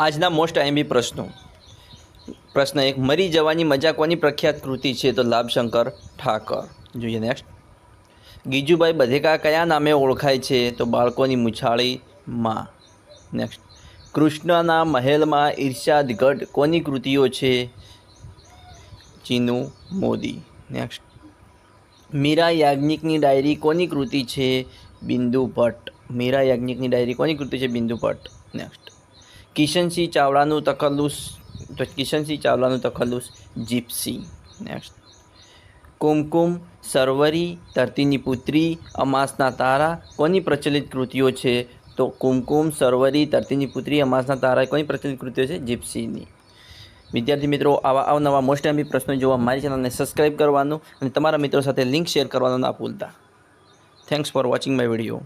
આજના most IMB પ્રશ્નો. પ્રશ્ન એક, મરી જવાની મજા કોની પ્રખ્યાત કૃતિ છે? તો લાભશંકર ઠાકર. જોઈએ નેક્સ્ટ ગીજુભાઈ બધેકા કયા નામે ઓળખાય છે? તો બાળકોની મુછાળી માં. નેક્સ્ટ કૃષ્ણના મહેલમાં ઈર્ષાદ ગઢ કોની કૃતિઓ છે? ચીનુ મોદી. નેક્સ્ટ મીરા યાજ્ઞિકની ડાયરી કોની કૃતિ છે? બિંદુ ભટ્ટ. મીરા યાજ્ઞિકની ડાયરી કોની કૃતિ છે? બિંદુ ભટ્ટ. નેક્સ્ટ કિશનસિંહ ચાવડાનું તખલ્લુસ, તો કિશનસિંહ ચાવલાનું તખલ્લુસ, જીપ્સી. નેક્સ્ટ કુમકુમ, સરવરી, ધરતીની પુત્રી, અમાસના તારા, કોની પ્રચલિત કૃતિઓ છે? તો કુમકુમ, સરવરી, ધરતીની પુત્રી, અમાસના તારા, કોની પ્રચલિત કૃતિઓ છે? જીપ્સીની. વિદ્યાર્થી મિત્રો, આવા અવનવા મોસ્ટ એમ્બી પ્રશ્નો જોવા મારી ચેનલને સબસ્ક્રાઇબ કરવાનું અને તમારા મિત્રો સાથે લિંક શેર કરવાનું ના ભૂલતા. Thanks for watching my video